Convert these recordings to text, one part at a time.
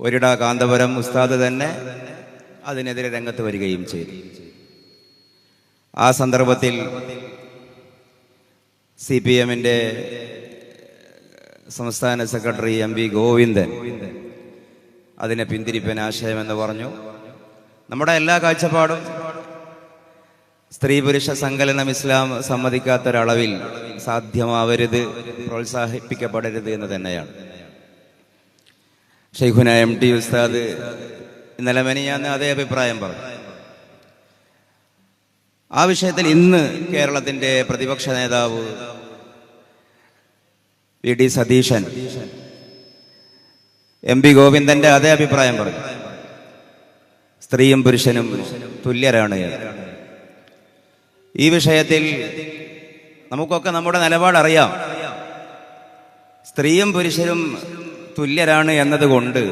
ഒരിട കാന്തപുരം ഉസ്താദ് തന്നെ അതിനെതിരെ രംഗത്ത് വരികയും ചെയ്തു. ആ സന്ദർഭത്തിൽ സി പി എമ്മിന്റെ സംസ്ഥാന സെക്രട്ടറി എം വി ഗോവിന്ദൻ അതിനെ പിന്തിരിപ്പൻ ആശയമെന്ന് പറഞ്ഞു. നമ്മുടെ എല്ലാ കാഴ്ചപ്പാടും സ്ത്രീ പുരുഷ സങ്കലനം ഇസ്ലാം സമ്മതിക്കാത്തൊരളവിൽ സാധ്യമാവരുത് പ്രോത്സാഹിപ്പിക്കപ്പെടരുത് എന്ന് തന്നെയാണ്. ഷെയ്ഖുന എം ടി ഉസ്താദ് ഇന്നലെ മെനിയാന്ന് അതേ അഭിപ്രായം പറഞ്ഞു. ആ വിഷയത്തിൽ ഇന്ന് കേരളത്തിന്റെ പ്രതിപക്ഷ നേതാവ് V D Satheesan M P ഗോവിന്ദന്റെ അതേ അഭിപ്രായം പറഞ്ഞു. സ്ത്രീയും പുരുഷനും തുല്യരാണ് ഈ വിഷയത്തിൽ നമുക്കൊക്കെ നമ്മുടെ നിലപാടറിയാം. സ്ത്രീയും പുരുഷനും തുല്യരാണ് എന്നതുകൊണ്ട്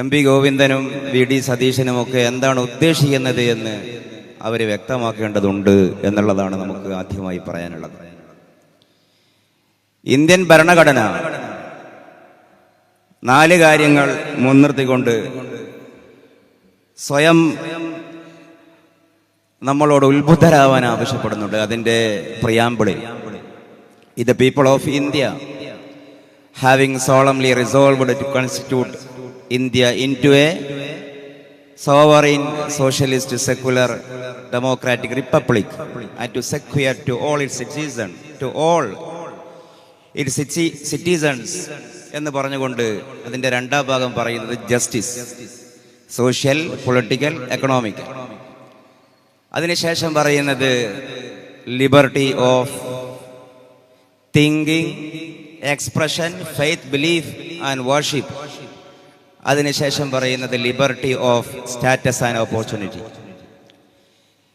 എം പി ഗോവിന്ദനും വി ഡി സതീശനും ഒക്കെ എന്താണ് ഉദ്ദേശിക്കുന്നത് എന്ന് അവർ വ്യക്തമാക്കേണ്ടതുണ്ട് എന്നുള്ളതാണ് നമുക്ക് ആദ്യമായി പറയാനുള്ളത്. ഇന്ത്യൻ ഭരണഘടന നാല് കാര്യങ്ങൾ മുൻനിർത്തിക്കൊണ്ട് സ്വയം നമ്മളോട് ഉത്ബുദ്ധരാവാൻ ആവശ്യപ്പെടുന്നുണ്ട്. അതിന്റെ പ്രിയാമ്പിളിൽ ഇത് people of India having solemnly resolved to constitute India into a sovereign socialist secular democratic republic and to secure to all its citizens to all its citi- citizens എന്ന് പറഞ്ഞുകൊണ്ട് അതിന്റെ രണ്ടാം ഭാഗം പറയുന്നത് ജസ്റ്റിസ് സോഷ്യൽ പൊളിറ്റിക്കൽ എക്കണോമിക് അതിനുശേഷം പറയുന്നത് liberty of thinking expression faith belief and worship അതിനുശേഷം പറയുന്നത് liberty of status and opportunity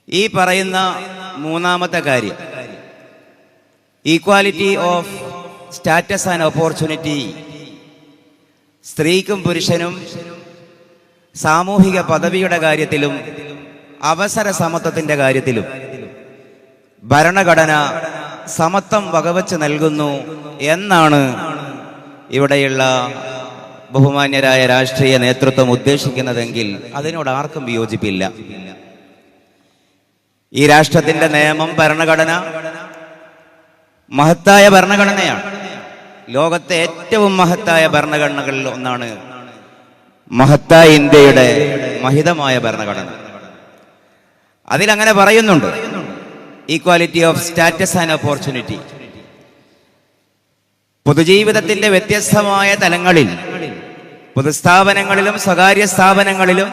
ഈ പറയുന്ന മൂന്നാമത്തെ കാര്യം equality of status and opportunity സ്ത്രീക്കും പുരുഷനും സാമൂഹിക പദവിയുടെ കാര്യത്തിലും അവസര സമത്വത്തിന്റെ കാര്യത്തിലും ഭരണഘടന സമത്വം വകവച്ച് നൽകുന്നു എന്നാണ് ഇവിടെയുള്ള ബഹുമാന്യരായ രാഷ്ട്രീയ നേതൃത്വം ഉദ്ദേശിക്കുന്നതെങ്കിൽ അതിനോട് ആർക്കും വിയോജിപ്പില്ല. ഈ രാഷ്ട്രത്തിന്റെ നിയമം ഭരണഘടന മഹത്തായ ഭരണഘടനയാണ്. ലോകത്തെ ഏറ്റവും മഹത്തായ ഭരണഘടനകളിൽ ഒന്നാണ് മഹത്തായ ഇന്ത്യയുടെ മഹിതമായ ഭരണഘടന. അതിലങ്ങനെ പറയുന്നുണ്ട് equality of status and opportunity പൊതുജീവിതത്തിന്റെ വ്യത്യസ്തമായ തലങ്ങളിൽ പൊതുസ്ഥാപനങ്ങളിലും സ്വകാര്യ സ്ഥാപനങ്ങളിലും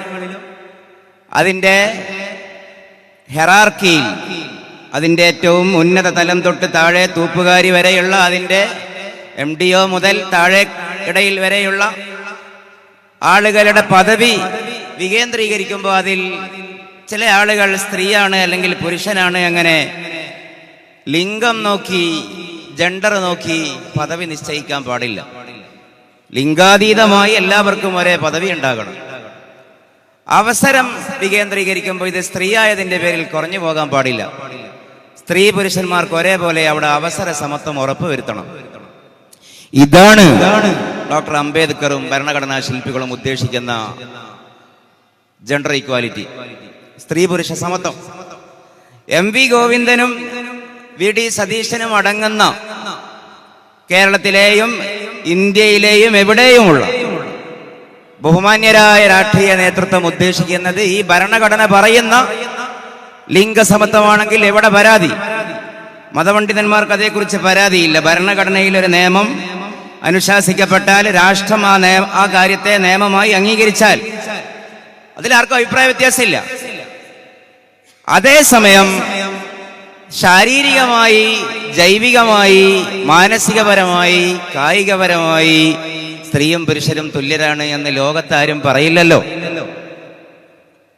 അതിന്റെ ഹെറാർക്കിയിൽ അതിന്റെ ഏറ്റവും ഉന്നത തലം തൊട്ട് താഴെ തൂപ്പുകാരി വരെയുള്ള അതിന്റെ എം ഡി ഒ മുതൽ താഴെ ഇടയിൽ വരെയുള്ള ആളുകളുടെ പദവി വികേന്ദ്രീകരിക്കുമ്പോൾ അതിൽ ചില ആളുകൾ സ്ത്രീയാണ് അല്ലെങ്കിൽ പുരുഷനാണ് അങ്ങനെ ലിംഗം നോക്കി ജെൻഡർ നോക്കി പദവി നിശ്ചയിക്കാൻ പാടില്ല. ലിംഗാതീതമായി എല്ലാവർക്കും ഒരേ പദവി ഉണ്ടാകണം. അവസരം വികേന്ദ്രീകരിക്കുമ്പോൾ ഇത് സ്ത്രീയായതിന്റെ പേരിൽ കുറഞ്ഞു പോകാൻ പാടില്ല. സ്ത്രീ പുരുഷന്മാർക്ക് ഒരേപോലെ അവിടെ അവസര സമത്വം ഉറപ്പുവരുത്തണം ഇതാണ് ഡോക്ടർ അംബേദ്കറും ഭരണഘടനാ ശില്പികളും ഉദ്ദേശിക്കുന്ന ജെൻഡർ ഈക്വാലിറ്റി സ്ത്രീ പുരുഷ സമത്വം. എം വി ഗോവിന്ദനും വി ഡി സതീശനും അടങ്ങുന്ന കേരളത്തിലെയും ഇന്ത്യയിലെയും എവിടെയുമുള്ള ബഹുമാന്യരായ രാഷ്ട്രീയ നേതൃത്വം ഉദ്ദേശിക്കുന്നത് ഈ ഭരണഘടന പറയുന്ന ലിംഗസമത്വമാണെങ്കിൽ എവിടെ പരാതി? മതപണ്ഡിതന്മാർക്ക് അതേക്കുറിച്ച് പരാതിയില്ല. ഭരണഘടനയിൽ ഒരു നിയമം അനുശാസിക്കപ്പെട്ടാൽ രാഷ്ട്രം ആ ആ കാര്യത്തെ നിയമമായി അംഗീകരിച്ചാൽ അതിലാർക്കും അഭിപ്രായ വ്യത്യാസമില്ല. അതേസമയം ശാരീരികമായി ജൈവികമായി മാനസികപരമായി കായികപരമായി സ്ത്രീയും പുരുഷനും തുല്യരാണ് എന്ന് ലോകത്താരും പറയില്ലല്ലോ.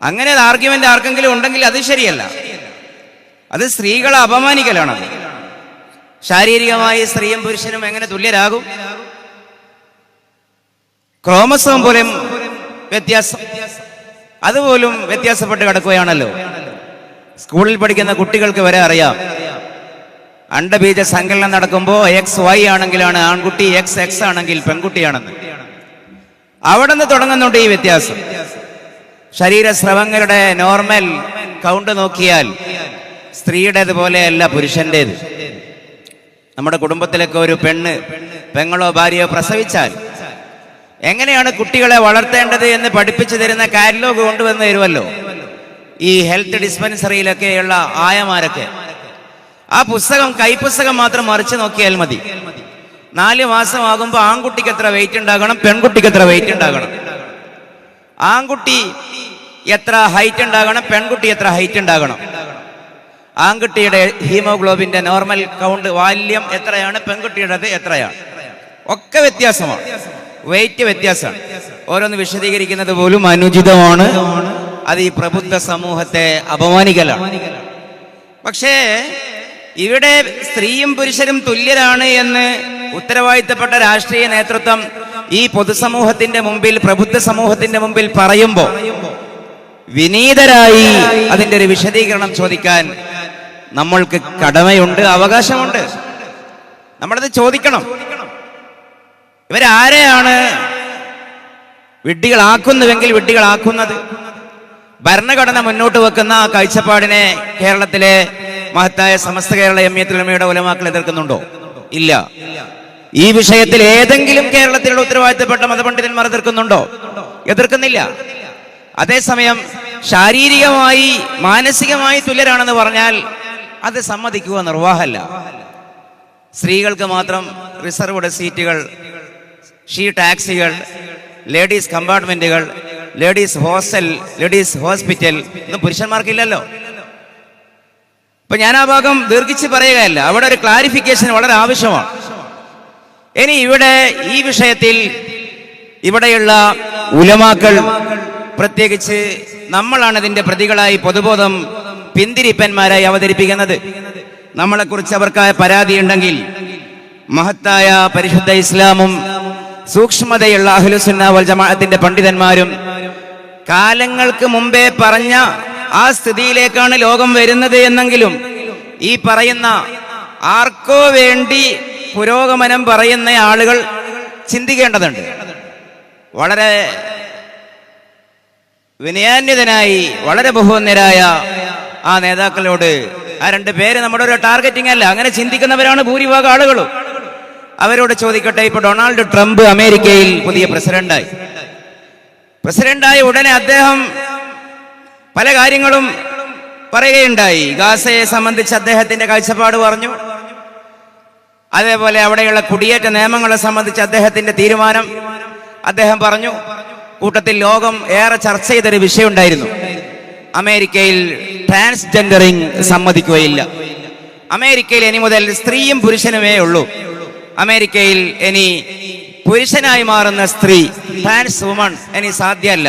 അങ്ങനെ ആർഗ്യുമെന്റ് ആർക്കെങ്കിലും ഉണ്ടെങ്കിൽ അത് ശരിയല്ല. അത് സ്ത്രീകളെ അപമാനിക്കലാണ് ശാരീരികമായി സ്ത്രീയും പുരുഷനും എങ്ങനെ തുല്യരാകും? ക്രോമസോം പോലും വ്യത്യാസം അതുപോലും വ്യത്യാസപ്പെട്ട് കിടക്കുകയാണല്ലോ. സ്കൂളിൽ പഠിക്കുന്ന കുട്ടികൾക്ക് വരെ അറിയാം. അണ്ടബീജ സങ്കലനം നടക്കുമ്പോൾ എക്സ് വൈ ആണെങ്കിലാണ് ആൺകുട്ടി എക്സ് എക്സ് ആണെങ്കിൽ പെൺകുട്ടിയാണെന്ന്. അവിടെ നിന്ന് തുടങ്ങുന്നുണ്ട് ഈ വ്യത്യാസം. ശരീരസ്രവങ്ങളുടെ നോർമൽ കൗണ്ട് നോക്കിയാൽ സ്ത്രീയുടേത് പോലെയല്ല പുരുഷന്റേത്. നമ്മുടെ കുടുംബത്തിലൊക്കെ ഒരു പെണ്ണ് പെങ്ങളോ ഭാര്യയോ പ്രസവിച്ചാൽ എങ്ങനെയാണ് കുട്ടികളെ വളർത്തേണ്ടത് എന്ന് പഠിപ്പിച്ചു തരുന്ന കാറ്റലോഗ് കൊണ്ടുവന്ന് തരുമല്ലോ? ഈ ഹെൽത്ത് ഡിസ്പെൻസറിയിലൊക്കെയുള്ള ആയമാരൊക്കെ. ആ പുസ്തകം കൈപ്പുസ്തകം മാത്രം മറിച്ച് നോക്കിയാൽ മതി. നാല് മാസമാകുമ്പോൾ ആൺകുട്ടിക്ക് എത്ര വെയിറ്റ് ഉണ്ടാകണം പെൺകുട്ടിക്ക് എത്ര വെയിറ്റ് ഉണ്ടാകണം? ആൺകുട്ടി എത്ര ഹൈറ്റ് ഉണ്ടാകണം പെൺകുട്ടി എത്ര ഹൈറ്റ് ഉണ്ടാകണം? ആൺകുട്ടിയുടെ ഹീമോഗ്ലോബിന്റെ നോർമൽ കൗണ്ട് വാല്യം എത്രയാണ് പെൺകുട്ടിയുടെ എത്രയാണ്? ഒക്കെ വ്യത്യാസമാണ്. വെയിറ്റ് വ്യത്യാസമാണ്. ഓരോന്ന് വിശദീകരിക്കുന്നത് പോലും അനുചിതമാണ്. അത് ഈ പ്രബുദ്ധ സമൂഹത്തെ അപമാനിക്കലാണ്. പക്ഷേ ഇവിടെ സ്ത്രീയും പുരുഷനും തുല്യരാണ് എന്ന് ഉത്തരവാദിത്തപ്പെട്ട രാഷ്ട്രീയ നേതൃത്വം ഈ പൊതുസമൂഹത്തിന്റെ മുമ്പിൽ പ്രബുദ്ധ സമൂഹത്തിന്റെ മുമ്പിൽ പറയുമ്പോൾ വിനീതരായി അതിന്റെ ഒരു വിശദീകരണം ചോദിക്കാൻ നമ്മൾക്ക് കടമയുണ്ട് അവകാശമുണ്ട്. നമ്മളത് ചോദിക്കണം. ഇവരാരെയാണ് വിഡ്ഢികളാക്കുന്നുവെങ്കിൽ വിഡ്ഢികളാക്കുന്നത്? ഭരണഘടന മുന്നോട്ട് വെക്കുന്ന ആ കാഴ്ചപ്പാടിനെ കേരളത്തിലെ മഹത്തായ സമസ്ത കേരള എമ്മിയത്തിലമ്മയുടെ ഉലമാക്കൾ എതിർക്കുന്നുണ്ടോ? ഇല്ല. ഈ വിഷയത്തിൽ ഏതെങ്കിലും കേരളത്തിലുള്ള ഉത്തരവാദിത്തപ്പെട്ട മതപണ്ഡിതന്മാർ എതിർക്കുന്നുണ്ടോ? എതിർക്കുന്നില്ല. അതേസമയം ശാരീരികമായി മാനസികമായി തുല്യരാണെന്ന് പറഞ്ഞാൽ അത് സമ്മതിക്കുക നിർവാഹമല്ല. സ്ത്രീകൾക്ക് മാത്രം റിസർവ്ഡ് സീറ്റുകൾ ഷീ ടാക്സികൾ ലേഡീസ് കമ്പാർട്ട്മെന്റുകൾ ലേഡീസ് ഹോസ്റ്റൽ ലേഡീസ് ഹോസ്പിറ്റൽ ഒന്നും പുരുഷന്മാർക്കില്ലല്ലോ. ഇപ്പൊ ഞാൻ ആ ഭാഗം ദീർഘിച്ച് പറയുകയല്ല. അവിടെ ഒരു ക്ലാരിഫിക്കേഷൻ വളരെ ആവശ്യമാണ്. ഇനി ഇവിടെ ഈ വിഷയത്തിൽ ഇവിടെയുള്ള ഉലമാക്കൾ പ്രത്യേകിച്ച് നമ്മളാണ് ഇതിന്റെ പ്രതികളായി പൊതുബോധം പിന്തിരിപ്പന്മാരായി അവതരിപ്പിക്കുന്നത്. നമ്മളെക്കുറിച്ച് പരാതി ഉണ്ടെങ്കിൽ മഹത്തായ പരിശുദ്ധ ഇസ്ലാമും സൂക്ഷ്മതയുള്ള അഹ്ലുസുന്ന വൽ ജമാഅത്തിന്റെ പണ്ഡിതന്മാരും കാലങ്ങൾക്ക് മുമ്പേ പറഞ്ഞ ആ സ്ഥിതിയിലേക്കാണ് ലോകം വരുന്നത് എന്നെങ്കിലും ഈ പറയുന്ന ആർക്കോ വേണ്ടി പുരോഗമനം പറയുന്ന ആളുകൾ ചിന്തിക്കേണ്ടതുണ്ട്. വളരെ വിനയാന്വിതനായി വളരെ ബഹുവന്യരായ ആ നേതാക്കളോട് ആ രണ്ട് പേര് നമ്മുടെ ഒരു ടാർഗറ്റിംഗ് അല്ല അങ്ങനെ ചിന്തിക്കുന്നവരാണ് ഭൂരിഭാഗം ആളുകളും. അവരോട് ചോദിക്കട്ടെ ഇപ്പൊ ഡൊണാൾഡ് ട്രംപ് അമേരിക്കയിൽ പുതിയ പ്രസിഡന്റായി. പ്രസിഡന്റായ ഉടനെ അദ്ദേഹം പല കാര്യങ്ങളും പറയുകയുണ്ടായി. ഗാസയെ സംബന്ധിച്ച് അദ്ദേഹത്തിന്റെ കാഴ്ചപ്പാട് പറഞ്ഞു. അതേപോലെ അവിടെയുള്ള കുടിയേറ്റ നിയമങ്ങളെ സംബന്ധിച്ച് അദ്ദേഹത്തിന്റെ തീരുമാനം അദ്ദേഹം പറഞ്ഞു. കൂട്ടത്തിൽ ലോകം ഏറെ ചർച്ച ചെയ്തൊരു വിഷയമുണ്ടായിരുന്നു. അമേരിക്കയിൽ ട്രാൻസ്ജെൻഡറിങ് സമ്മതിക്കുകയില്ല. അമേരിക്കയിൽ ഇനി മുതൽ സ്ത്രീയും പുരുഷനുമേ ഉള്ളൂ. അമേരിക്കയിൽ ഇനി പുരുഷനായി മാറുന്ന സ്ത്രീ ട്രാൻസ് വുമൺ ഇനി സാധ്യമല്ല.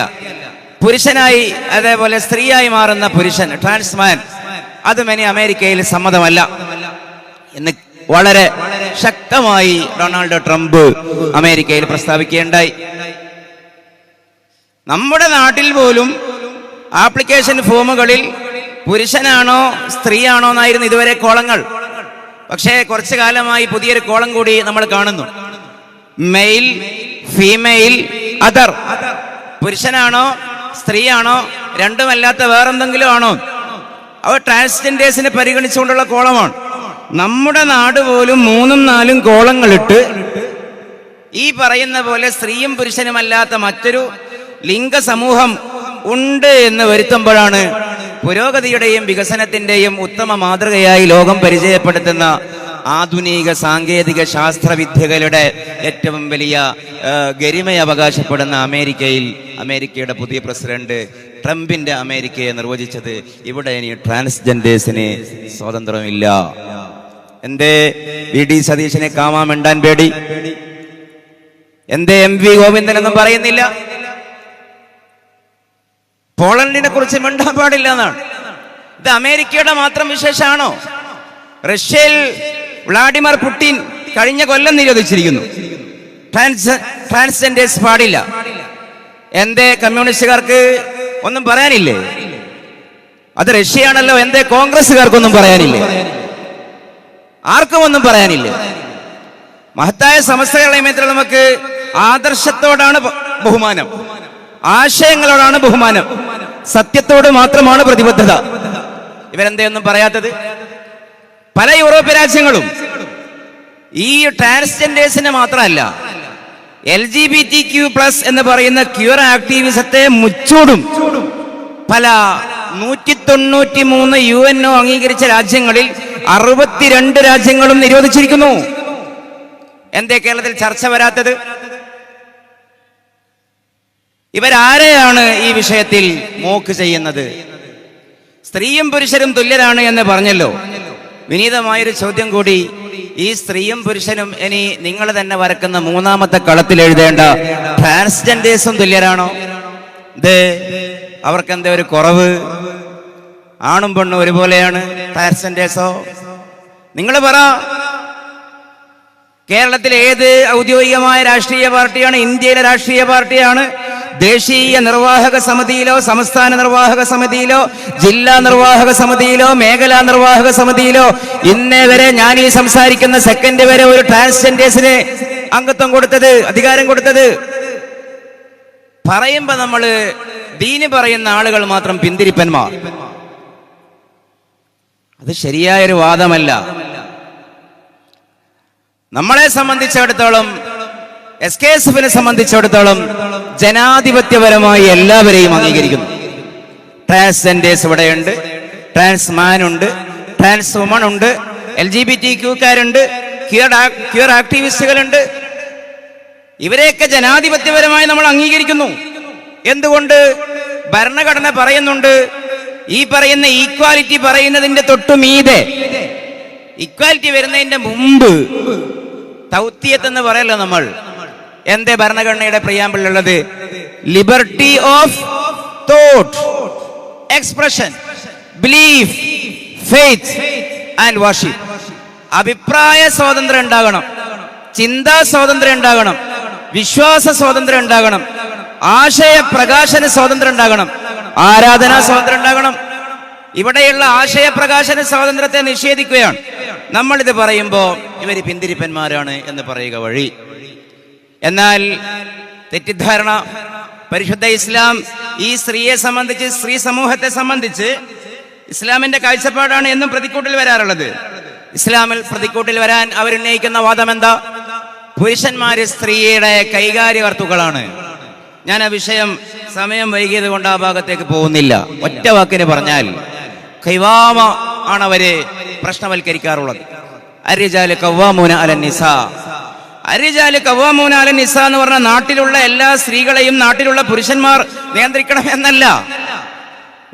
പുരുഷനായി അതേപോലെ സ്ത്രീയായി മാറുന്ന പുരുഷൻ ട്രാൻസ് ട്രാൻസ്മാൻ അതും ഇനി അമേരിക്കയിൽ സമ്മതമല്ല. എന്ന് വളരെ ശക്തമായി ഡൊണാൾഡ് ട്രംപ് അമേരിക്കയിൽ പ്രസ്താവിക്കുകയുണ്ടായി. നമ്മുടെ നാട്ടിൽ പോലും ആപ്ലിക്കേഷൻ ഫോമുകളിൽ പുരുഷനാണോ സ്ത്രീയാണോ എന്നായിരുന്നു ഇതുവരെ കോളങ്ങൾ. പക്ഷേ കുറച്ചു കാലമായി പുതിയൊരു കോളം കൂടി നമ്മൾ കാണുന്നു. മെയിൽ ഫീമെയിൽ അതർ പുരുഷനാണോ സ്ത്രീയാണോ രണ്ടുമല്ലാത്ത വേറെന്തെങ്കിലും ആണോ അവ ട്രാൻസ്ജെൻഡേഴ്സിനെ പരിഗണിച്ചുകൊണ്ടുള്ള കോളമാണ്. നമ്മുടെ നാട് പോലും മൂന്നും നാലും കോളങ്ങളിട്ട് ഈ പറയുന്ന പോലെ സ്ത്രീയും പുരുഷനുമല്ലാത്ത മറ്റൊരു ലിംഗ സമൂഹം ഉണ്ട് എന്ന് വരുത്തുമ്പോഴാണ് പുരോഗതിയുടെയും വികസനത്തിന്റെയും ഉത്തമ മാതൃകയായി ലോകം പരിചയപ്പെടുത്തുന്ന ആധുനിക സാങ്കേതിക ശാസ്ത്രവിദ്യകളുടെ ഏറ്റവും വലിയ ഗരിമയെ ഗരിമ അവകാശപ്പെടുന്ന അമേരിക്കയിൽ അമേരിക്കയുടെ പുതിയ പ്രസിഡന്റ് ട്രംപിന്റെ അമേരിക്കയെ നിർവചിച്ചത് ഇവിടെ ഇനി ട്രാൻസ്ജെൻഡേഴ്സിന് സ്വാതന്ത്ര്യമില്ല. എന്തേ വി. ഡി. സതീശനെ കാമാമിണ്ടാൻ പേടി? എന്തേ എം. വി. ഗോവിന്ദൻ എന്നും പറയുന്നില്ല? പോളണ്ടിനെ കുറിച്ച് മിണ്ടാൻ പാടില്ല എന്നാണ്. ഇത് അമേരിക്കയുടെ മാത്രം വിശേഷമാണോ? റഷ്യയിൽ വ്ളാഡിമിർ പുടിൻ കഴിഞ്ഞ കൊല്ലം നിരോധിച്ചിരിക്കുന്നു. ട്രാൻസ് ട്രാൻസ്ജെൻഡേഴ്സ് പാടില്ല. എന്തേ കമ്മ്യൂണിസ്റ്റുകാർക്ക് ഒന്നും പറയാനില്ലേ? അത് റഷ്യയാണല്ലോ എന്തേ കോൺഗ്രസ്സുകാർക്കൊന്നും പറയാനില്ലേ? ആർക്കും ഒന്നും പറയാനില്ല? മഹത്തായ സമസ്തകളുടെ മേത്തിൽ നമുക്ക് ആദർശത്തോടാണ് ബഹുമാനം. ആശയങ്ങളോടാണ് ബഹുമാനം. സത്യത്തോട് മാത്രമാണ് പ്രതിബദ്ധത. ഇവരെന്തൊന്നും പറയാത്തത്? പല യൂറോപ്യൻ രാജ്യങ്ങളും ഈ ട്രാൻസ്ജെൻഡേഴ്സിനെ മാത്രമല്ല L G B T Q plus എന്ന് പറയുന്ന ക്യൂർ ആക്ടിവിസത്തെ മുച്ചൂടും. പല നൂറ്റി തൊണ്ണൂറ്റി മൂന്ന് യു എൻ ഒ അംഗീകരിച്ച രാജ്യങ്ങളിൽ അറുപത്തിരണ്ട് രാജ്യങ്ങളും നിരോധിച്ചിരിക്കുന്നു. എന്തേ കേരളത്തിൽ ചർച്ച വരാത്തത്? ഇവരാരെയാണ് ഈ വിഷയത്തിൽ മോക്ക് ചെയ്യുന്നത്? സ്ത്രീയും പുരുഷരും തുല്യരാണ് എന്ന് പറഞ്ഞല്ലോ. വിനീതമായൊരു ചോദ്യം കൂടി. ഈ സ്ത്രീയും പുരുഷനും ഇനി നിങ്ങൾ തന്നെ വരക്കുന്ന മൂന്നാമത്തെ കളത്തിൽ എഴുതേണ്ട ട്രാൻസ്ജെൻഡേഴ്സും തുല്യരാണോ? ഇത് അവർക്ക് എന്താ ഒരു കുറവ്? ആണും പെണ്ണും ഒരുപോലെയാണ് ട്രാൻസ്ജെൻഡേഴ്സോ? നിങ്ങൾ പറ കേരളത്തിലെ ഏത് ഔദ്യോഗികമായ രാഷ്ട്രീയ പാർട്ടിയാണ്? ഇന്ത്യയിലെ രാഷ്ട്രീയ പാർട്ടിയാണ്. ദേശീയ നിർവാഹക സമിതിയിലോ സംസ്ഥാന നിർവാഹക സമിതിയിലോ ജില്ലാ നിർവാഹക സമിതിയിലോ മേഖലാ നിർവാഹക സമിതിയിലോ ഇന്നേ വരെ ഞാൻ ഈ സംസാരിക്കുന്ന സെക്കൻഡ് വരെ ഒരു ട്രാൻസ്ജെൻഡേഴ്സിന് അംഗത്വം കൊടുത്തത് അധികാരം കൊടുത്തത്. പറയുമ്പോ നമ്മൾ ദീന് പറയുന്ന ആളുകൾ മാത്രം പിന്തിരിപ്പന്മാർ. അത് ശരിയായൊരു വാദമല്ല. നമ്മളെ സംബന്ധിച്ചിടത്തോളം എസ് കെ എസ് എഫിനെ സംബന്ധിച്ചിടത്തോളം ജനാധിപത്യപരമായി എല്ലാവരെയും അംഗീകരിക്കുന്നു. ട്രാൻസ്ജെൻഡേഴ്സ് ഇവിടെയുണ്ട് ട്രാൻസ് മാൻ ഉണ്ട് ട്രാൻസ് വുമൺ ഉണ്ട് എൽ ജി ബി ടി ക്യൂക്കാരുണ്ട് ക്യൂർ ആക്ടിവിസ്റ്റുകളുണ്ട് ഇവരെയൊക്കെ ജനാധിപത്യപരമായി നമ്മൾ അംഗീകരിക്കുന്നു. എന്തുകൊണ്ട്? ഭരണഘടന പറയുന്നുണ്ട് ഈ പറയുന്ന ഈക്വാലിറ്റി പറയുന്നതിന്റെ തൊട്ടുമീതെ. ഇക്വാലിറ്റി വരുന്നതിന്റെ മുമ്പ് തൗത്തിയത്ത് എന്ന് പറയല്ലോ നമ്മൾ. എന്തേ ഭരണഘടനയുടെ പ്രിയാമ്പിളുള്ളത് liberty of thought expression belief faith and വാഷി അഭിപ്രായ സ്വാതന്ത്ര്യം ഉണ്ടാകണം. ചിന്താ സ്വാതന്ത്ര്യം ഉണ്ടാകണം. വിശ്വാസ സ്വാതന്ത്ര്യം ഉണ്ടാകണം. ആശയ പ്രകാശന സ്വാതന്ത്ര്യം ഉണ്ടാകണം. ആരാധനാ സ്വാതന്ത്ര്യം ഉണ്ടാകണം. ഇവിടെയുള്ള ആശയ പ്രകാശന സ്വാതന്ത്ര്യത്തെ നിഷേധിക്കുകയാണ്. നമ്മൾ ഇത് പറയുമ്പോൾ ഇവർ പിന്തിരിപ്പന്മാരാണ് എന്ന് പറയുക വഴി. എന്നാൽ തെറ്റിദ്ധാരണ പരിശുദ്ധ ഇസ്ലാം ഈ സ്ത്രീയെ സംബന്ധിച്ച് സ്ത്രീ സമൂഹത്തെ സംബന്ധിച്ച് ഇസ്ലാമിന്റെ കാഴ്ചപ്പാടാണ് എന്നും പ്രതിക്കൂട്ടിൽ വരാറുള്ളത്. ഇസ്ലാമിൽ പ്രതിക്കൂട്ടിൽ വരാൻ അവരുന്നയിക്കുന്ന വാദം എന്താ പുരുഷന്മാര് സ്ത്രീയുടെ കൈകാര്യകർത്തുക്കളാണ്. ഞാൻ ആ വിഷയം സമയം വൈകിയത് കൊണ്ട് ആ ഭാഗത്തേക്ക് പോകുന്നില്ല. ഒറ്റ വാക്കിന് പറഞ്ഞാൽ കൈവാമ ആണ് അവർ പ്രശ്നവൽക്കരിക്കാറുള്ളത്. അരിജാൽ കവ്വാമൂന അല നിസ. അരിജാൽ കവ്വാമൂന അല നിസ എന്ന് പറഞ്ഞ നാട്ടിലുള്ള എല്ലാ സ്ത്രീകളെയും നാട്ടിലുള്ള പുരുഷന്മാർ നിയന്ത്രിക്കണം എന്നല്ല.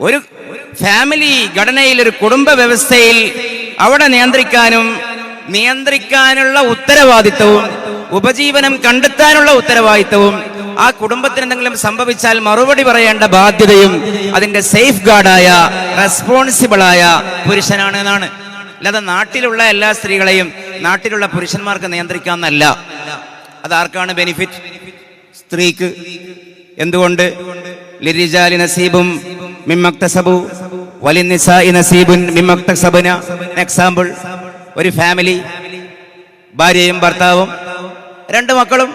ഒരു ഫാമിലി ഘടനയിൽ ഒരു കുടുംബ വ്യവസ്ഥയിൽ അവിടെ നിയന്ത്രിക്കാനും നിയന്ത്രിക്കാനുള്ള ഉത്തരവാദിത്വവും ഉപജീവനം കണ്ടെത്താനുള്ള ഉത്തരവാദിത്വവും ആ കുടുംബത്തിന് എന്തെങ്കിലും സംഭവിച്ചാൽ മറുപടി പറയേണ്ട ബാധ്യതയും അതിന്റെ സേഫ് ഗാർഡായ റെസ്പോൺസിബിളായ പുരുഷനാണ് എന്നാണ് അല്ലാതെ നാട്ടിലുള്ള എല്ലാ സ്ത്രീകളെയും നാട്ടിലുള്ള പുരുഷന്മാർക്ക് നിയന്ത്രിക്കാമെന്നല്ല. അതാർക്കാണ് ബെനിഫിറ്റ്? സ്ത്രീക്ക്. എന്തുകൊണ്ട്? ലിരിജാലി നസീബും മിമ്മക്തസബു വലിനിസായി നസീബുൻ മിമ്മക്തസബുന. എക്സാമ്പിൾ ഒരു ഫാമിലി ഭാര്യയും ഭർത്താവും രണ്ട് മക്കളും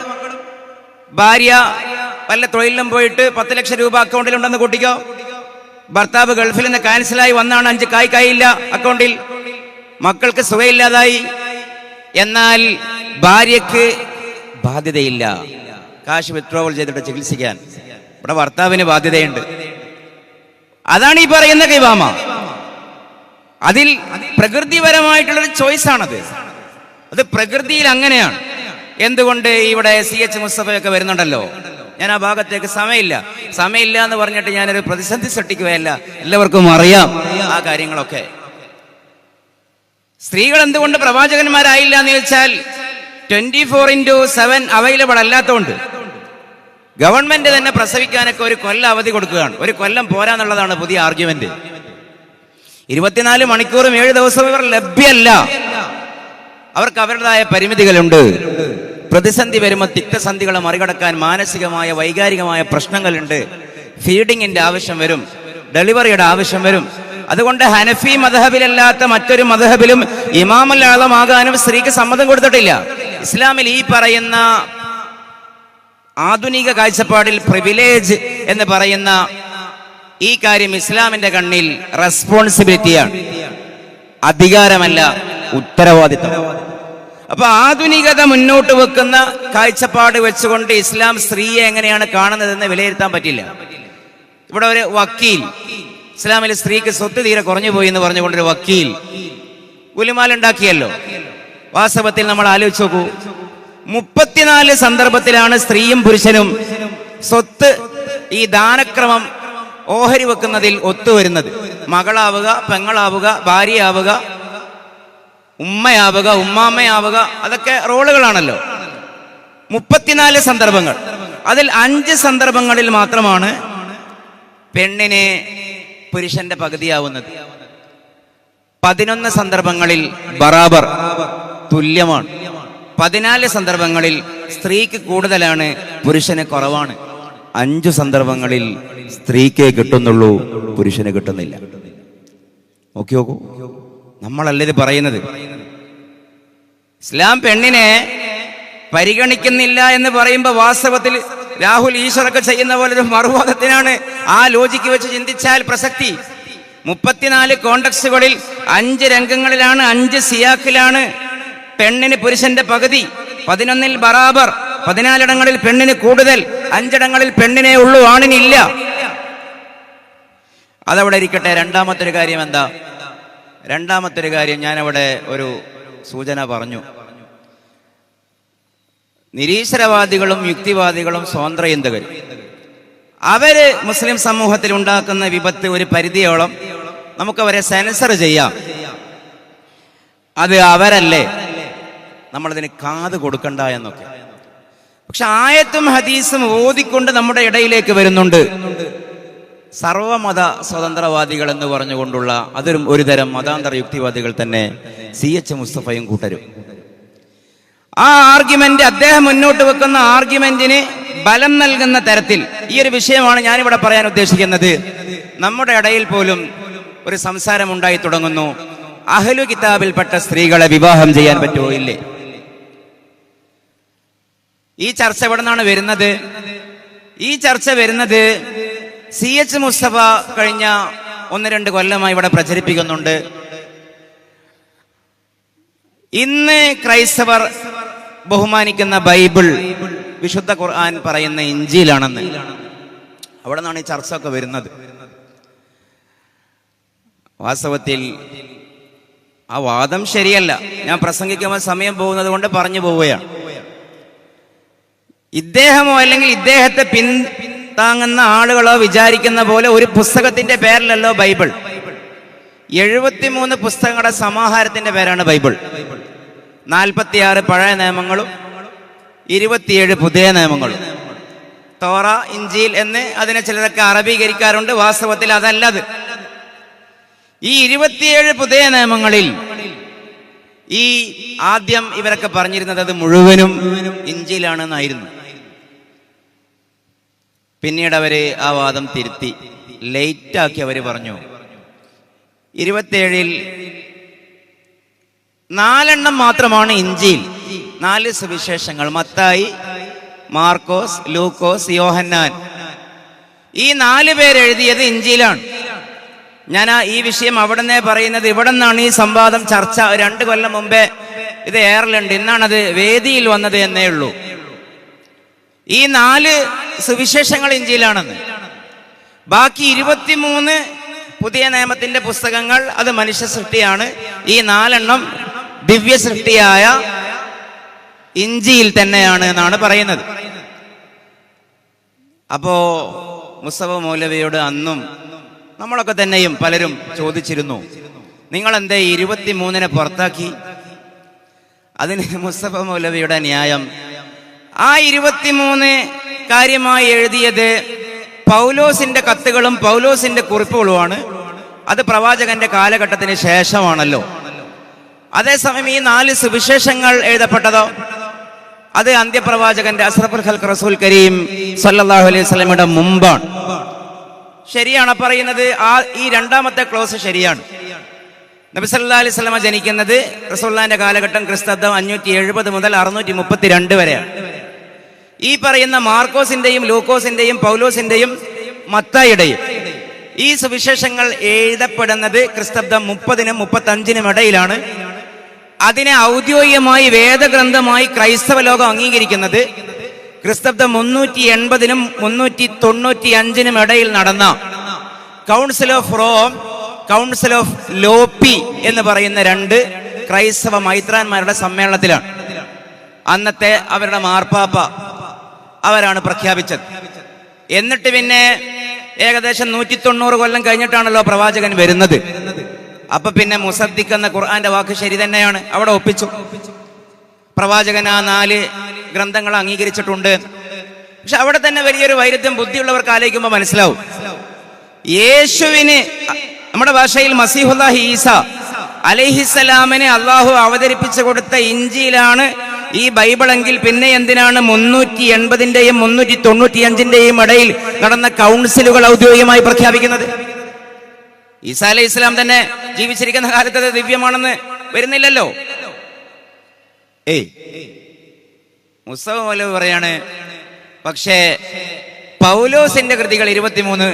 ഭാര്യ വല്ല തൊഴിലിലും പോയിട്ട് പത്ത് ലക്ഷം രൂപ അക്കൗണ്ടിൽ ഉണ്ടെന്ന് കൂട്ടിക്കോ. ഭർത്താവ് ഗൾഫിൽ നിന്ന് ക്യാൻസലായി വന്നാണ് അഞ്ച് കായ് കായില്ല അക്കൗണ്ടിൽ മക്കൾക്ക് സുഖയില്ലാതായി. എന്നാൽ ഭാര്യക്ക് ബാധ്യതയില്ല. കാശ് വിത്ഡ്രോവൽ ചെയ്തിട്ട് ചികിത്സിക്കാൻ. ഇവിടെ ഭർത്താവിന് ബാധ്യതയുണ്ട്. അതാണ് ഈ പറയുന്ന കൈവാമ. അതിൽ പ്രകൃതിപരമായിട്ടുള്ളൊരു ചോയ്സ് ആണത്. അത് പ്രകൃതിയിൽ അങ്ങനെയാണ്. എന്തുകൊണ്ട് ഇവിടെ സി എച്ച് മുസ്തഫയൊക്കെ വരുന്നുണ്ടല്ലോ? ഞാൻ ആ ഭാഗത്തേക്ക് സമയമില്ല. സമയമില്ല എന്ന് പറഞ്ഞിട്ട് ഞാനൊരു പ്രതിസന്ധി സൃഷ്ടിക്കുകയല്ല. എല്ലാവർക്കും അറിയാം ആ കാര്യങ്ങളൊക്കെ. സ്ത്രീകൾ എന്തുകൊണ്ട് പ്രവാചകന്മാരായില്ല എന്ന് ചോദിച്ചാൽ twenty four into seven available അല്ലാത്തതുകൊണ്ട് ഗവൺമെന്റ് തന്നെ പ്രസവിക്കാനൊക്കെ ഒരു കൊല്ലം അവധി കൊടുക്കുകയാണ്. ഒരു കൊല്ലം പോരാന്നുള്ളതാണ് പുതിയ ആർഗ്യുമെന്റ് ഇരുപത്തിനാല് മണിക്കൂറും ഏഴ് ദിവസവും ഇവർ ലഭ്യമല്ല. അവർക്ക് അവരുടേതായ പരിമിതികളുണ്ട്. പ്രതിസന്ധി വരുമ്പോൾ തിക്തസന്ധികളെ മറികടക്കാൻ മാനസികമായ വൈകാരികമായ പ്രശ്നങ്ങളുണ്ട്. ഫീഡിങ്ങിന്റെ ആവശ്യം വരും. ഡെലിവറിയുടെ ആവശ്യം വരും. അതുകൊണ്ട് ഹനഫി മധഹബിലല്ലാത്ത മറ്റൊരു മധഹബിലും ഇമാമുൽ ആളമാകാനും സ്ത്രീക്ക് സമ്മതം കൊടുത്തിട്ടില്ല. ഇസ്ലാമിൽ ഈ പറയുന്ന ആധുനിക കാഴ്ചപ്പാടിൽ പ്രിവിലേജ് എന്ന് പറയുന്ന ഈ കാര്യം ഇസ്ലാമിന്റെ കണ്ണിൽ റെസ്പോൺസിബിലിറ്റിയാണ് അധികാരമല്ല ഉത്തരവാദിത്തം. അപ്പൊ ആധുനികത മുന്നോട്ട് വെക്കുന്ന കാഴ്ചപ്പാട് വെച്ചുകൊണ്ട് ഇസ്ലാം സ്ത്രീയെ എങ്ങനെയാണ് കാണുന്നതെന്ന് വിലയിരുത്താൻ പറ്റില്ല. ഇവിടെ ഒരു വക്കീൽ ഇസ്ലാമിലെ സ്ത്രീക്ക് സ്വത്ത് തീരെ കുറഞ്ഞു പോയി എന്ന് പറഞ്ഞുകൊണ്ടൊരു വക്കീൽ. ഉലുമാലുണ്ടാക്കിയല്ലോ വാസ്തവത്തിൽ നമ്മൾ ആലോചിച്ച് നോക്കൂ. മുപ്പത്തിനാല് സന്ദർഭത്തിലാണ് സ്ത്രീയും പുരുഷനും സ്വത്ത് ഈ ദാനക്രമം ഓഹരി വെക്കുന്നതിൽ ഒത്തുവരുന്നത്. മകളാവുക പെങ്ങളാവുക ഭാര്യയാവുക ഉമ്മയാവുക ഉമ്മാമ്മയാവുക അതൊക്കെ റോളുകളാണല്ലോ. മുപ്പത്തിനാല് സന്ദർഭങ്ങൾ. അതിൽ അഞ്ച് സന്ദർഭങ്ങളിൽ മാത്രമാണ് പെണ്ണിനെ പുരുഷന്റെ പകുതിയാവുന്നത്. പതിനൊന്ന് സന്ദർഭങ്ങളിൽ ബറാബർ തുല്യമാണ്. പതിനാല് സന്ദർഭങ്ങളിൽ സ്ത്രീക്ക് കൂടുതലാണ് പുരുഷന് കുറവാണ്. അഞ്ചു സന്ദർഭങ്ങളിൽ സ്ത്രീക്കേ കിട്ടുന്നുള്ളൂ പുരുഷന് കിട്ടുന്നില്ല. ഓക്കെ നോക്കൂ നമ്മളല്ല ഇത് പറയുന്നത്? ഇസ്ലാം പെണ്ണിനെ പരിഗണിക്കുന്നില്ല എന്ന് പറയുമ്പോൾ വാസ്തവത്തിൽ രാഹുൽ ഈശ്വറൊക്കെ ചെയ്യുന്ന പോലെ ഒരു മറുവാദത്തിനാണ് ആ ലോജിക്ക് വെച്ച് ചിന്തിച്ചാൽ പ്രസക്തി. മുപ്പത്തിനാല് കോണ്ടക്സുകളിൽ അഞ്ച് രംഗങ്ങളിലാണ് അഞ്ച് സിയാക്കിലാണ് പെണ്ണിന് പുരുഷന്റെ പകുതി. പതിനൊന്നിൽ ബറാബർ പതിനാലിടങ്ങളിൽ പെണ്ണിന് കൂടുതൽ അഞ്ചിടങ്ങളിൽ പെണ്ണിനെ ഉള്ളൂ ആണിനില്ല. അതവിടെ ഇരിക്കട്ടെ രണ്ടാമത്തെ ഒരു കാര്യം എന്താ? രണ്ടാമത്തെ ഒരു കാര്യം ഞാനവിടെ ഒരു സൂചന പറഞ്ഞു. നിരീശ്വരവാദികളും യുക്തിവാദികളും സ്വാതന്ത്ര്യന്തകരും അവർ മുസ്ലിം സമൂഹത്തിൽ ഉണ്ടാക്കുന്ന വിപത്ത് ഒരു പരിധിയോളം നമുക്കവരെ സെൻസർ ചെയ്യാം. അത് അവരല്ലേ? നമ്മളതിന് കാത് കൊടുക്കണ്ട എന്നൊക്കെ. പക്ഷെ ആയത്തും ഹദീസും ഓതിക്കൊണ്ട് നമ്മുടെ ഇടയിലേക്ക് വരുന്നുണ്ട്. സർവമത സ്വതന്ത്രവാദികൾ എന്ന് പറഞ്ഞുകൊണ്ടുള്ള അതൊരു ഒരു തരം മതാന്തര യുക്തിവാദികൾ തന്നെ സി എച്ച് മുസ്തഫയും കൂട്ടരും. ആ ആർഗ്യുമെന്റ് അദ്ദേഹം മുന്നോട്ട് വെക്കുന്ന ആർഗ്യുമെന്റിന് ബലം നൽകുന്ന തരത്തിൽ ഈ ഒരു വിഷയമാണ് ഞാനിവിടെ പറയാൻ ഉദ്ദേശിക്കുന്നത്. നമ്മുടെ ഇടയിൽ പോലും ഒരു സംസാരം ഉണ്ടായി തുടങ്ങുന്നു. അഹ്ലു കിതാബിൽപ്പെട്ട സ്ത്രീകളെ വിവാഹം ചെയ്യാൻ പറ്റുമോ ഇല്ലേ? ഈ ചർച്ച എവിടെ നിന്നാണ് വരുന്നത്? ഈ ചർച്ച വരുന്നത് സി എച്ച് മുസ്തഫ കഴിഞ്ഞ ഒന്ന് രണ്ട് കൊല്ലമായി ഇവിടെ പ്രചരിപ്പിക്കുന്നുണ്ട്. ഇന്ന് ക്രൈസ്തവർ ബഹുമാനിക്കുന്ന ബൈബിൾ വിശുദ്ധ ഖുർആൻ പറയുന്ന ഇഞ്ചിയിലാണെന്ന്. അവിടെ നിന്നാണ് ഈ ചർച്ച ഒക്കെ വരുന്നത്. വാസ്തവത്തിൽ ആ വാദം ശരിയല്ല. ഞാൻ പ്രസംഗിക്കുമ്പോൾ സമയം പോകുന്നത് കൊണ്ട് പറഞ്ഞു പോവുകയാണ്. ഇദ്ദേഹമോ അല്ലെങ്കിൽ ഇദ്ദേഹത്തെ പിന്താങ്ങുന്ന ആളുകളോ വിചാരിക്കുന്ന പോലെ ഒരു പുസ്തകത്തിന്റെ പേരിലല്ലോ ബൈബിൾ. എഴുപത്തിമൂന്ന് പുസ്തകങ്ങളുടെ സമാഹാരത്തിന്റെ പേരാണ് ബൈബിൾ. നാൽപ്പത്തിയാറ് പഴയ നിയമങ്ങളും ഇരുപത്തിയേഴ് പുതിയ നിയമങ്ങളും. തോറ ഇഞ്ചിയിൽ എന്ന് അതിനെ ചിലരൊക്കെ അറബീകരിക്കാറുണ്ട് വാസ്തവത്തിൽ അതല്ലത്. ഈ ഇരുപത്തിയേഴ് പുതിയ നിയമങ്ങളിൽ ഈ ആദ്യം ഇവരൊക്കെ പറഞ്ഞിരുന്നത് അത് മുഴുവനും ഇഞ്ചിയിലാണെന്നായിരുന്നു. പിന്നീട് അവർ ആ വാദം തിരുത്തി. ലേറ്റാക്കി അവർ പറഞ്ഞു. ഇരുപത്തേഴിൽ നാലെണ്ണം മാത്രമാണ് ഇഞ്ചിയിൽ. നാല് സുവിശേഷങ്ങൾ. മത്തായി മാർക്കോസ് ലൂക്കോസ് യോഹന്നാൻ. ഈ നാല് പേര് എഴുതിയത് ഇഞ്ചിയിലാണ്. ഞാൻ ആ ഈ വിഷയം അവിടെ നിന്നേ പറയുന്നത് ഇവിടെ നിന്നാണ് ഈ സംവാദം ചർച്ച. രണ്ട് കൊല്ലം മുമ്പേ ഇത് ഏറലുണ്ട് ഇന്നാണത് വേദിയിൽ വന്നത് എന്നേ ഉള്ളൂ. ഈ നാല് സുവിശേഷങ്ങൾ ഇഞ്ചിയിലാണെന്ന്. ബാക്കി ഇരുപത്തിമൂന്ന് പുതിയ നിയമത്തിന്റെ പുസ്തകങ്ങൾ അത് മനുഷ്യ സൃഷ്ടിയാണ് ഈ നാലെണ്ണം ദിവ്യ സൃഷ്ടിയായ ഇഞ്ചിയിൽ തന്നെയാണ് എന്നാണ് പറയുന്നത്. അപ്പോ മുസ്തഫ മൗലവിയോട് അന്നും നമ്മളൊക്കെ തന്നെയും പലരും ചോദിച്ചിരുന്നു നിങ്ങൾ എന്തേ ഇരുപത്തിമൂന്നിനെ പുറത്താക്കി? അതിന് മുസ്തഫ മൗലവിയുടെ ന്യായം ആ ഇരുപത്തിമൂന്ന് കാര്യമായി എഴുതിയത് പൗലോസിന്റെ കത്തുകളും പൗലോസിന്റെ കുറിപ്പുകളുമാണ്. അത് പ്രവാചകന്റെ കാലഘട്ടത്തിന് ശേഷമാണല്ലോ. അതേസമയം ഈ നാല് സുവിശേഷങ്ങൾ എഴുതപ്പെട്ടതോ? അത് അന്ത്യപ്രവാചകന്റെ അസ്രഫുൽ റസൂൽ കരീം സല്ലാഹു അലൈഹി സ്വലമിയുടെ മുമ്പാണ്. ശരിയാണ് പറയുന്നത്. ആ ഈ രണ്ടാമത്തെ ക്ലോസ് ശരിയാണ്. നബി സല്ലാ അലൈഹി സ്വലമ ജനിക്കുന്നത് റസൂല്ലാന്റെ കാലഘട്ടം ക്രിസ്തബ്ദം അഞ്ഞൂറ്റി എഴുപത് മുതൽ അറുന്നൂറ്റി മുപ്പത്തി രണ്ട് വരെയാണ്. ഈ പറയുന്ന മാർക്കോസിന്റെയും ലൂക്കോസിന്റെയും പൗലോസിന്റെയും മത്തായിയുടെയും ഈ സുവിശേഷങ്ങൾ എഴുതപ്പെടുന്നത് ക്രിസ്തബ്ദം മുപ്പതിനും മുപ്പത്തി അഞ്ചിനും ഇടയിലാണ്. അതിനെ ഔദ്യോഗികമായി വേദഗ്രന്ഥമായി ക്രൈസ്തവ ലോകം അംഗീകരിക്കുന്നത് ക്രിസ്തബ്ദം മുന്നൂറ്റി എൺപതിനും മുന്നൂറ്റി തൊണ്ണൂറ്റി അഞ്ചിനും ഇടയിൽ നടന്ന council of Rome council of ലോപ്പി എന്ന് പറയുന്ന രണ്ട് ക്രൈസ്തവ മൈത്രാന്മാരുടെ സമ്മേളനത്തിലാണ്. അന്നത്തെ അവരുടെ മാർപ്പാപ്പ അവരാണ് പ്രഖ്യാപിച്ചത്. എന്നിട്ട് പിന്നെ ഏകദേശം നൂറ്റി തൊണ്ണൂറ് കൊല്ലം കഴിഞ്ഞിട്ടാണല്ലോ പ്രവാചകൻ വരുന്നത്. അപ്പൊ പിന്നെ മുസദ്ദിഖ് എന്ന ഖുർആന്റെ വാക്ക് ശരി തന്നെയാണ്. അവിടെ ഒപ്പിച്ചു. പ്രവാചകൻ ആ നാല് ഗ്രന്ഥങ്ങൾ അംഗീകരിച്ചിട്ടുണ്ട്. പക്ഷെ അവിടെ തന്നെ വലിയൊരു വൈരുദ്ധ്യം ബുദ്ധിയുള്ളവർക്ക് ആലോചിക്കുമ്പോൾ മനസ്സിലാവും. യേശുവിന് നമ്മുടെ ഭാഷയിൽ മസീഹുല്ലാഹി ഈസ അലൈഹിസ്സലാമിനെ അള്ളാഹു അവതരിപ്പിച്ചു കൊടുത്ത ഇഞ്ചിയിലാണ് ഈ ബൈബിളെങ്കിൽ പിന്നെ എന്തിനാണ് മുന്നൂറ്റി എൺപതിന്റെയും മുന്നൂറ്റി തൊണ്ണൂറ്റി അഞ്ചിന്റെയും ഇടയിൽ നടന്ന കൗൺസിലുകൾ ഔദ്യോഗികമായി പ്രഖ്യാപിക്കുന്നത്? ഈസാ അലൈഹി ഇസ്ലാം തന്നെ ജീവിച്ചിരിക്കുന്ന കാലത്ത് അത് ദിവ്യമാണെന്ന് വരുന്നില്ലല്ലോ. ഏയ് മുസ്തഫ പറയാണ് പക്ഷേ പൗലോസിന്റെ കൃതികൾ ഇരുപത്തിമൂന്ന്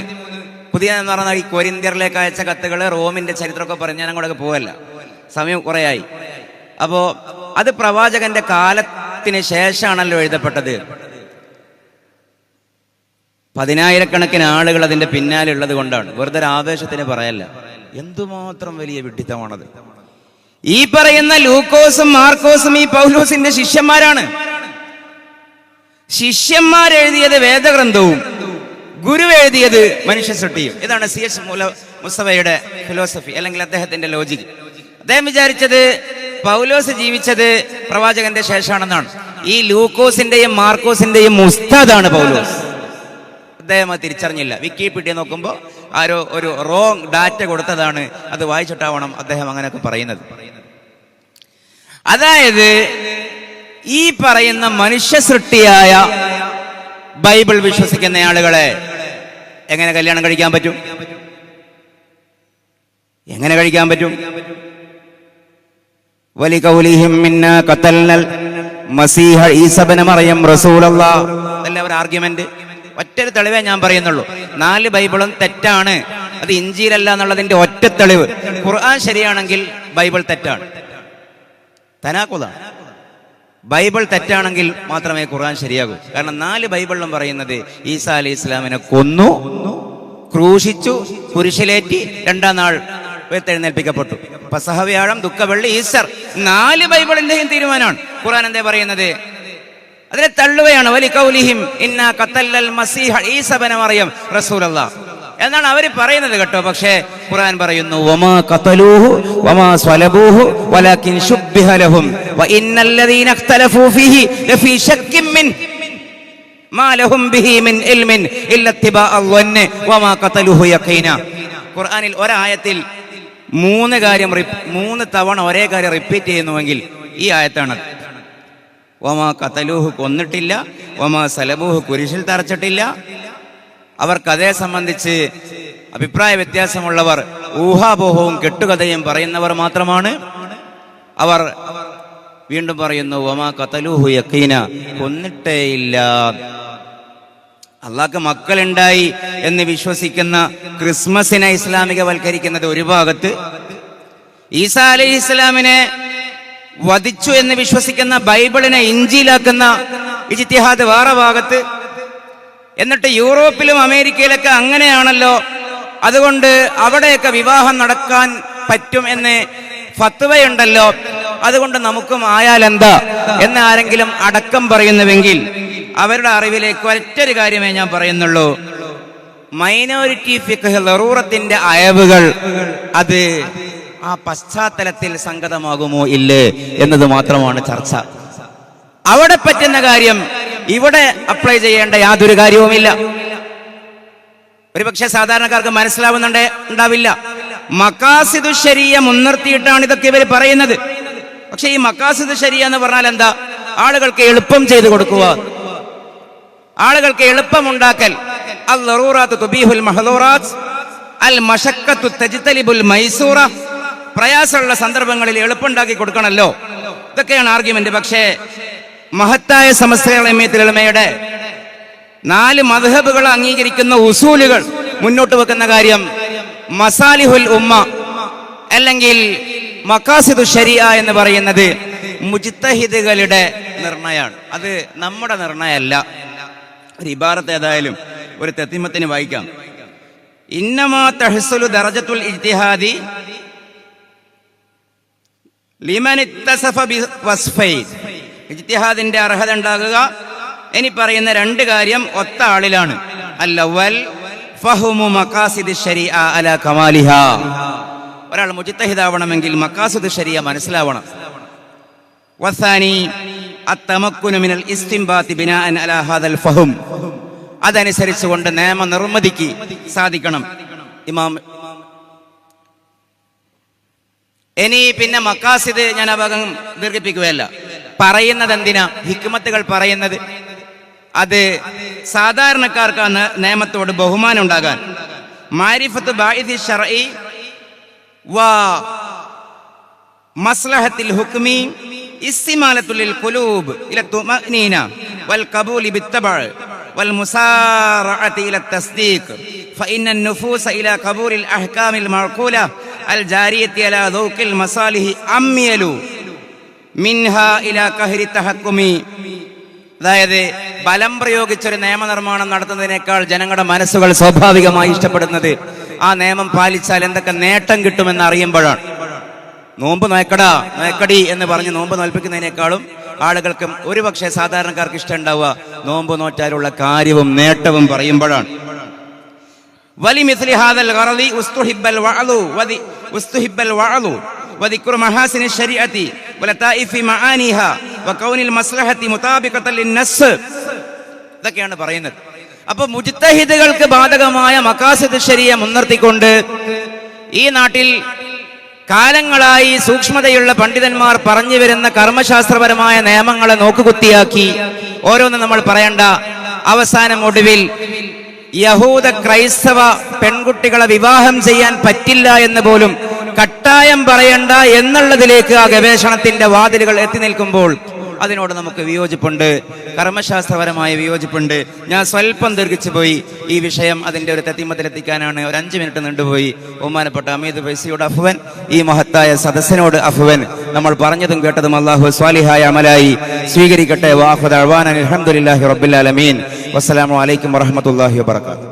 പുതിയ എന്ന് പറഞ്ഞാൽ ഈ കൊരിന്ത്യറിലേക്ക് അയച്ച കത്തുകൾ റോമിന്റെ ചരിത്രമൊക്കെ പറഞ്ഞ് ഞാൻ അങ്ങോട്ടൊക്കെ പോവല്ല. സമയം കുറേയായി. അപ്പോ അത് പ്രവാചകന്റെ കാലത്തിന് ശേഷമാണല്ലോ എഴുതപ്പെട്ടത്. പതിനായിരക്കണക്കിന് ആളുകൾ അതിന്റെ പിന്നാലെ ഉള്ളത് കൊണ്ടാണ്. വെറുതെ ആവേശത്തിന് പറയല്ല. എന്തുമാത്രം വലിയ വിഡ്ഢിത്തമാണത് ഈ പറയുന്ന ലൂക്കോസും മാർക്കോസും ഈ പൗലോസിന്റെ ശിഷ്യന്മാരാണ്. ശിഷ്യന്മാരെഴുതിയത് വേദഗ്രന്ഥവും ഗുരു എഴുതിയത് മനുഷ്യ സൃഷ്ടിയും ഇതാണ് സി മുല മുസ്തഫയുടെ ഫിലോസഫി അല്ലെങ്കിൽ അദ്ദേഹത്തിന്റെ ലോജിക് അദ്ദേഹം വിചാരിച്ചത് പൗലോസ് ജീവിച്ചത് പ്രവാചകന്റെ ശേഷമാണെന്നാണ്. ഈ ലൂക്കോസിന്റെയും മാർക്കോസിന്റെയും മുസ്താദാണ് പൗലോസ്. അദ്ദേഹം അത് തിരിച്ചറിഞ്ഞില്ല. വിക്കിപീഡിയ നോക്കുമ്പോൾ ആരോ ഒരു റോങ് ഡാറ്റ കൊടുത്തതാണ്. അത് വായിച്ചിട്ടാവണം അദ്ദേഹം അങ്ങനെയൊക്കെ പറയുന്നത്. അതായത് ഈ പറയുന്ന മനുഷ്യ സൃഷ്ടിയായ ബൈബിൾ വിശ്വസിക്കുന്ന ആളുകളെ എങ്ങനെ കല്യാണം കഴിക്കാൻ പറ്റും? എങ്ങനെ കഴിക്കാൻ പറ്റും? വലി കൗലിഹിം മിന്ന ഖതൽനൽ മസീഹ മറിയം ആർഗ്യുമെന്റ് ഒറ്റൊരു തെളിവേ ഞാൻ പറയുന്നുള്ളൂ. നാല് ബൈബിളും തെറ്റാണ്. അത് ഇഞ്ചിയിലല്ല എന്നുള്ളതിന്റെ ഒറ്റ തെളിവ്. ഖുർആൻ ശരിയാണെങ്കിൽ ബൈബിൾ തെറ്റാണ്. തനാക്കുതാണ് ബൈബിൾ തെറ്റാണെങ്കിൽ മാത്രമേ ഖുർആൻ ശരിയാകൂ. കാരണം നാല് ബൈബിളിലും പറയുന്നത് ഈസ അലി ഇസ്ലാമിനെ കൊന്നു ക്രൂശിച്ചു കുരിശിലേറ്റി രണ്ടാം നാൾ ഉയർത്തെഴുന്നേൽപ്പിക്കപ്പെട്ടു പസഹവ്യാഴം ദുഃഖവെള്ളി ഈസർ നാല് ബൈബിളിന്റെയും തീരുമാനമാണ്. ഖുർആൻ എന്താ പറയുന്നത്? അതിനെ തള്ളുകയാണ്. വലി കൗലിഹിം ഇന്ന കത്തല്ലൽ മസീഹ ഈസബന മറിയം റസൂലല്ലാ. എന്നാണ് അവർ പറയുന്നത് കേട്ടോ. പക്ഷേ ഖുർആൻ പറയുന്നു വമാ ഖതലൂഹു വമാ സ്വലബൂഹു വലാകിൻ ശുബ്ബിഹ ലഹും വഇന്നല്ലദീന ഇഖ്തലഫൂ ഫീഹി ലഫീ ശക്കിൻ മിൻ മാ ലഹും ബിഹി മിൻ ഇൽമിൻ ഇല്ല ഇത്തിബാഅ വമാ ഖതലൂഹു യഖീന. ഖുർആനിൽ ഒരായത്തിൽ മൂന്ന് കാര്യം മൂന്ന് തവണ ഒരേ കാര്യം റിപ്പീറ്റ് ചെയ്യുന്നുവെങ്കിൽ ഈ ആയത്താണ്. ഒമാ കത്തലൂഹ് കൊന്നിട്ടില്ല ഒമാ സലബൂഹ് കുരിശിൽ തറച്ചിട്ടില്ല. അവർക്ക് അതേ സംബന്ധിച്ച് അഭിപ്രായ വ്യത്യാസമുള്ളവർ ഊഹാപോഹവും കെട്ടുകഥയും പറയുന്നവർ മാത്രമാണ്. അവർ വീണ്ടും പറയുന്നു ഒമാ കത്തലൂഹു യക്കീന കൊന്നിട്ടേയില്ല. അള്ളാഹ്ക്ക് മക്കളുണ്ടായി എന്ന് വിശ്വസിക്കുന്ന ക്രിസ്മസിനെ ഇസ്ലാമികവൽക്കരിക്കുന്നത് ഒരു ഭാഗത്ത് ഈസാ അലൈഹി ഇസ്ലാമിനെ വധിച്ചു എന്ന് വിശ്വസിക്കുന്ന ബൈബിളിനെ ഇഞ്ചിയിലാക്കുന്ന ഇജിത്തിഹാദ് വേറെ ഭാഗത്ത്. എന്നിട്ട് യൂറോപ്പിലും അമേരിക്കയിലൊക്കെ അങ്ങനെയാണല്ലോ. അതുകൊണ്ട് അവിടെയൊക്കെ വിവാഹം നടക്കാൻ പറ്റും എന്ന് ഫത്വയുണ്ടല്ലോ. അതുകൊണ്ട് നമുക്കും ആയാലെന്താ? എന്ന് ആരെങ്കിലും അടക്കം പറയുന്നുവെങ്കിൽ അവരുടെ അറിവിലേക്ക് ഒറ്റൊരു കാര്യമേ ഞാൻ പറയുന്നുള്ളൂ. മൈനോറിറ്റി ഫിഖ് ലറൂറത്തിന്റെ അയവുകൾ അത് ആ പശ്ചാത്തലത്തിൽ സംഗതമാകുമോ ഇല്ലേ എന്നത് മാത്രമാണ് ചർച്ച. അവിടെ പറ്റുന്ന കാര്യം ഇവിടെ അപ്ലൈ ചെയ്യേണ്ട യാതൊരു കാര്യവുമില്ല. ഒരുപക്ഷെ സാധാരണക്കാർക്ക് മനസ്സിലാവുന്നുണ്ട് ഉണ്ടാവില്ല. മക്കാസിദു ശരിയ മുൻനിർത്തിയിട്ടാണ് ഇതൊക്കെ ഇവർ പറയുന്നത്. പക്ഷെ ഈ മക്കാസിദു ശരിയ എന്ന് പറഞ്ഞാൽ എന്താ? ആളുകൾക്ക് എളുപ്പം ചെയ്തു കൊടുക്കുക. തജ്തലിബുൽ എളുപ്പമുണ്ടാക്കൽ പ്രയാസമുള്ള സന്ദർഭങ്ങളിൽ എളുപ്പമുണ്ടാക്കി കൊടുക്കണല്ലോ ഇതൊക്കെയാണ് ആർഗ്യുമെന്റ് പക്ഷേ മഹത്തായ സമസ്തയുടെ നാല് മധബുകൾ അംഗീകരിക്കുന്ന ഉസൂലുകൾ മുന്നോട്ട് വെക്കുന്ന കാര്യം മസാലിഹുൽ ഉമ്മ അല്ലെങ്കിൽ മക്കാസിദു ശരിയ എന്ന് പറയുന്നത് മുജിത്തഹിദുകളുടെ നിർണയമാണ്. അത് നമ്മുടെ നിർണയമല്ല. ഒരു ഇബാറത്ത് ഏതായാലും ഒരു തെത്തിമത്തിന് വായിക്കാം. ഇന്നമാ തഹസുലു ദറജത്തുൽ ഇജ്തിഹാദി ഇജ്തിഹാദിന്റെ അർഹത ഉണ്ടാകുക. ഇനി പറയുന്ന രണ്ട് കാര്യം ഒത്ത ആളിലാണ്. അല്ലവൽ ഫഹുമു മക്കാസിദ് ശരിഅ അല ഒരാൾ മുജിത്തഹിദാവണമെങ്കിൽ മക്കാസിദ് ശരിയ മനസ്സിലാവണം. വസാനി അതനുസരിച്ചുകൊണ്ട് നിയമ നിർമ്മിതിക്ക് സാധിക്കണം. ഇമാം ഇനി പിന്നെ മക്കാസിദ് ഞാൻ അപകം ദീർഘിപ്പിക്കുകയല്ല. പറയുന്നത് എന്തിനാ ഹിക്മത്തുകൾ പറയുന്നത്. അത് സാധാരണക്കാർക്ക് ആ നിയമത്തോട് ബഹുമാനം ഉണ്ടാകാൻ. മാരിഫത്ത് ബായിദി വ മസ്ലഹത്തിൽ ഹുക്മി ഇസ്തിമാലത്തുൽ ഖുലൂബ് ഇല തുമഅനീന വൽ ഖബൂൽ ബിത്തബഅ വൽ മുസാറഅതി ഇല തസ്ദീഖ് فإن النفوس إلى قبول الأحكام المعقولة الجارية على ذوق المصالح أميل منها إلى قهر التحكم അതായത് ബലം പ്രയോഗിച്ചൊരു നിയമനിർമ്മാണം നടത്തുന്നതിനേക്കാൾ ജനങ്ങളുടെ മനസ്സുകൾ സ്വാഭാവികമായി ഇഷ്ടപ്പെടുന്നത് ആ നിയമം പാലിച്ചാൽ എന്തൊക്കെ നേട്ടം കിട്ടുമെന്ന് അറിയുമ്പോഴാണ് നോമ്പ് നോക്കടാ നോക്കടി എന്ന് പറഞ്ഞ് നോമ്പ് നോൽപ്പിക്കുന്നതിനേക്കാളും ആളുകൾക്ക് ഒരുപക്ഷെ സാധാരണക്കാർക്ക് ഇഷ്ടം ഉണ്ടാവുക നോമ്പ് നോറ്റാലുള്ള കാര്യവും നേട്ടവും പറയുമ്പോഴാണ് ولمثل هذا الغرض استحب الوعظ وذي استحب الوعظ وذكر محاسن الشريعة ولطائف معانيها وكون المصلحة مطابقة للنص ഇതൊക്കെയാണ് പറയുന്നത് അപ്പൊ മുജിത്തഹിദുകൾക്ക് ബാധകമായ മക്കാസിദ് ശരിയ മുൻനിർത്തിക്കൊണ്ട് ഈ നാട്ടിൽ കാലങ്ങളായി സൂക്ഷ്മതയുള്ള പണ്ഡിതന്മാർ പറഞ്ഞു വരുന്ന കർമ്മശാസ്ത്രപരമായ നിയമങ്ങളെ നോക്കുകുത്തിയാക്കി. ഓരോന്നും നമ്മൾ പറയണ്ട. അവസാനം ഒടുവിൽ യഹൂദ ക്രൈസ്തവ പെൺകുട്ടികളെ വിവാഹം ചെയ്യാൻ പറ്റില്ല എന്ന് പോലും കട്ടായം പറയണ്ട എന്നുള്ളതിലേക്ക് ആ ഗവേഷണത്തിന്റെ വാതിലുകൾ എത്തി നിൽക്കുമ്പോൾ അതിനോട് നമുക്ക് വിയോജിപ്പുണ്ട്. കർമ്മശാസ്ത്രപരമായ വിയോജിപ്പുണ്ട്. ഞാൻ സ്വല്പം ദീർഘിച്ചു പോയി. ഈ വിഷയം അതിന്റെ ഒരു തെത്തിമത്തിലെത്തിക്കാനാണ് ഒരു അഞ്ച് മിനിറ്റ് നീണ്ടുപോയി. ബഹുമാനപ്പെട്ട അമീദ് ഫൈസിയോട് അഫുവൻ ഈ മഹത്തായ സദസ്സിനോട് അഫുവൻ. നമ്മൾ പറഞ്ഞതും കേട്ടതും അള്ളാഹു സ്വാലിഹായ അമലായി. സ്വീകരിക്കട്ടെ. വാഹുദ് അഹ്വാൻ അലഹമുല്ലാഹി റബ്ബുലാലമീൻ വസ്സലാമലൈക്കും വറഹമത്തല്ലാഹി വാബർക്കാത്തു